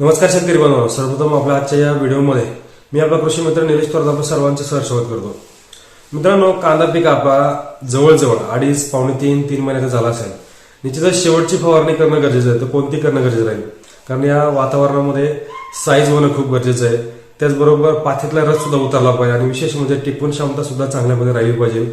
नमस्कार शेतकरी बांधव सर्वप्रथम आपल्या आजच्या या व्हिडिओमध्ये मी आपला कृषी मित्र निलेश थोरात आपलं सर्वांचं स्वागत करतो. मित्रांनो कांदा पीक आपला जवळजवळ अडीच पावणे तीन तीन महिन्याचा झाला असेल. निश्चितच शेवटची फवारणी करणं गरजेचं आहे तर कोणती करणं गरजेचं राहील? कारण या वातावरणामध्ये साईज होणं खूप गरजेचं आहे. त्याचबरोबर पाथीतला रस सुद्धा उतरला पाहिजे आणि विशेष म्हणजे टिपून क्षमता सुद्धा चांगल्यामध्ये राहिली पाहिजे.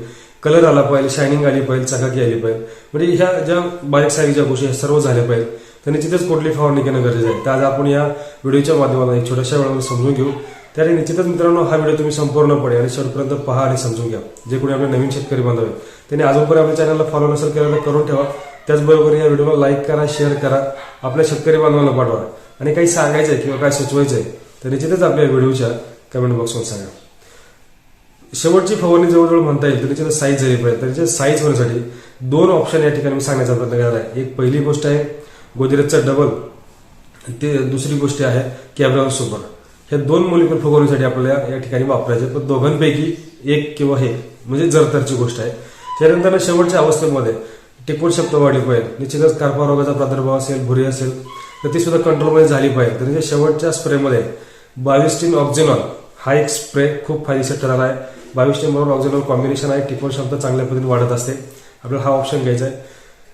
कलर आला पाहिजे शायनिंग आली पाहिजे चकाकी आली पाहिजे. म्हणजे ह्या ज्या बारीक सारीक ज्या गोष्टी सर्व झाल्या पाहिजे तर निश्चितच कुठली फवारणी करणं गरजेचं आहे. तर आज आपण या व्हिडिओच्या माध्यमातून एक छोट्याशा वेळामध्ये समजून घेऊ. त्याने निश्चितच मित्रांनो हा व्हिडिओ तुम्ही संपूर्णपणे आणि शेवटपर्यंत पहा आणि समजून घ्या. जे कोणी आपले नवीन शेतकरी बांधव आहेत त्यांनी अजूनपर्यंत आपल्या चॅनलला फॉलो नसेल केलं तर करून ठेवा. त्याचबरोबर या व्हिडिओला लाईक करा शेअर करा आपल्या शेतकरी बांधवांना पाठवा. आणि काही सांगायचं आहे किंवा काय सुचवायचं आहे तर निश्चितच आपल्या व्हिडिओच्या कमेंट बॉक्समध्ये सांगा. शेवटची फवारणी जवळजवळ म्हणता येईल तर त्याची साईज झाली पाहिजे. तर साईज होण्यासाठी दोन ऑप्शन या ठिकाणी मी सांगण्याचा प्रयत्न करणार आहे. एक पहिली गोष्ट आहे गोदरेजचा डबल ते दुसरी गोष्ट आहे कॅब्रॉन सुपर ह्या दोन मोलिक्युल फुगवण्यासाठी आपल्याला या ठिकाणी वापरायचे. पण दोघांपैकी एक किंवा हे म्हणजे जरतरची गोष्ट आहे. त्यानंतर शेवटच्या अवस्थेमध्ये टिकवून शब्द वाढली पाहिजे निश्चितच कार्पा रोगाचा प्रादुर्भाव असेल भुरी असेल तर ती सुद्धा कंट्रोलमध्ये झाली पाहिजे तर शेवटच्या स्प्रेमध्ये बाविस्टीन ऑक्झिनॉल हा एक स्प्रे खूप फायदेशीर ठरला आहे. बाविस्टीन बरोबर ऑक्झिनॉल कॉम्बिनेशन आहे. टिकवून शब्द चांगल्या पद्धतीने वाढत असते. आपल्याला हा ऑप्शन घ्यायचा आहे.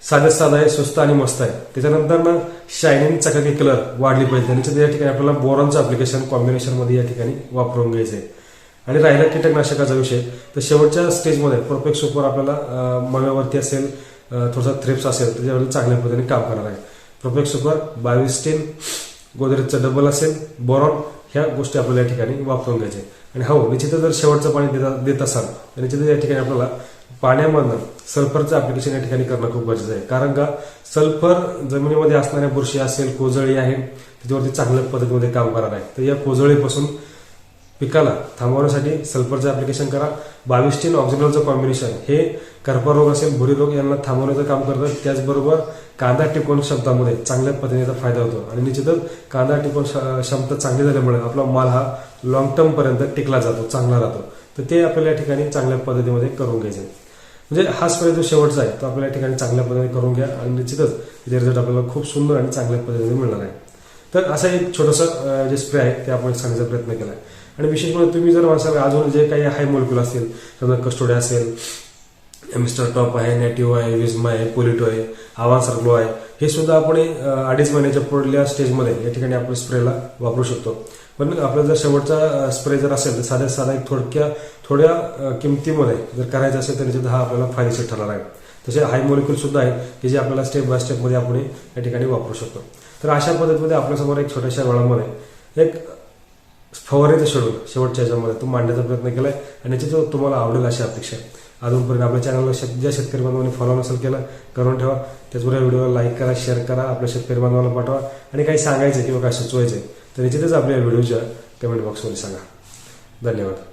साधं साधा आहे स्वस्त आणि मस्त आहे. त्याच्यानंतर ना शायनिंग चकाकी कलर वाढली पाहिजे. त्यांच्या या ठिकाणी आपल्याला बोरॉनचं अप्लिकेशन कॉम्बिनेशनमध्ये या ठिकाणी वापरून घ्यायचं आहे. आणि राहिला कीटकनाशकाचा विषय. तर शेवटच्या स्टेजमध्ये परफेक्ट सुपर आपल्याला मव्यावरती असेल थोडंसं थोडासा असेल त्याच्यावर चांगल्या पद्धतीने काम करणार आहे. परफेक्ट सुपर बावीस टेन गोदरेजचं डबल असेल बोरॉन ह्या गोष्टी आपल्याला या ठिकाणी वापरून घ्यायचे आणि हो निश्चितच जर शेवटचं पाणी देत असाल तर निश्चितच या ठिकाणी आपल्याला पाण्यामधनं सल्फरचं ऍप्लिकेशन या ठिकाणी करणं खूप गरजेचं आहे. कारण का? सल्फर जमिनीमध्ये असणाऱ्या बुरशी असेल कोजळी आहे त्याच्यावरती चांगल्या पद्धतीमध्ये काम करणार आहे. तर या कोजळीपासून पिकाला थांबवण्यासाठी सल्फरचं ऍप्लिकेशन करा. बाविस्टीन ऑक्झिनलचं ऑक्सिजनचं कॉम्बिनेशन हे कर्करोग असेल भुरी रोग यांना थांबवण्याचं काम करतं. त्याचबरोबर कांदा टिकवण क्षमतामध्ये चांगल्या पद्धतीचा फायदा होतो. आणि निश्चितच कांदा टिकवण क्ष- क्षमता चांगली झाल्यामुळे आपला माल हा लॉंग टर्मपर्यंत टिकला जातो चांगला राहतो. तर ते आपल्याला या ठिकाणी चांगल्या पद्धतीमध्ये करून घ्यायचं आहे. म्हणजे हा स्प्रे जो शेवटचा आहे तो आपल्या या ठिकाणी चांगल्या पद्धतीने करून घ्या. आणि निश्चितच त्याचे रिझल्ट आपल्याला खूप सुंदर आणि चांगल्या पद्धतीने मिळणार आहे. तर असा एक छोटंसं जे स्प्रे आहे ते आपण सांगण्याचा प्रयत्न केला आहे. आणि विशेष म्हणजे तुम्ही जर माणसाला अजून जे काही हाय मोलिक्युल असतील समजा कस्टोडिया असेल मिस्टर टॉप आहे नेटिव्ह आहे विजमा आहे पोलिटो आहे आव्हान ग्लो आहे. हे सुद्धा आपण अडीच महिन्याच्या पुढल्या स्टेजमध्ये या ठिकाणी आपण स्प्रेला वापरू शकतो. पण आपला जर शेवटचा स्प्रे जर असेल तर साध्या साधा एक थोडक्या थोड्या किमतीमध्ये जर करायचं असेल तर त्याच्यात हा आपल्याला फायदेशीर ठरणार आहे. तसे हाय मॉलिक्युल सुद्धा आहेत की जे आपल्याला स्टेप बाय स्टेपमध्ये आपण या ठिकाणी वापरू शकतो. तर अशा पद्धतीमध्ये आपल्यासमोर एक छोट्याशा वेळामध्ये एक फवारेचा शेड्यूल शेवटच्या ह्याच्यामध्ये. तो मांडण्याचा प्रयत्न केलाय आणि याच्यात तुम्हाला आवडेल अशी अपेक्षा आहे. अजूनपर्यंत आपल्या चॅनलला शेत ज्या शेतकरी बांधवांनी फॉलो नसेल केलं करून ठेवा. त्याचबरोबर व्हिडिओला लाईक करा शेअर करा आपल्या शेतकरी बांधवांना पाठवा. आणि काही सांगायचं किंवा काय सुचवायचं तर निश्चितच आपल्या व्हिडिओच्या कमेंट बॉक्समध्ये सांगा. धन्यवाद.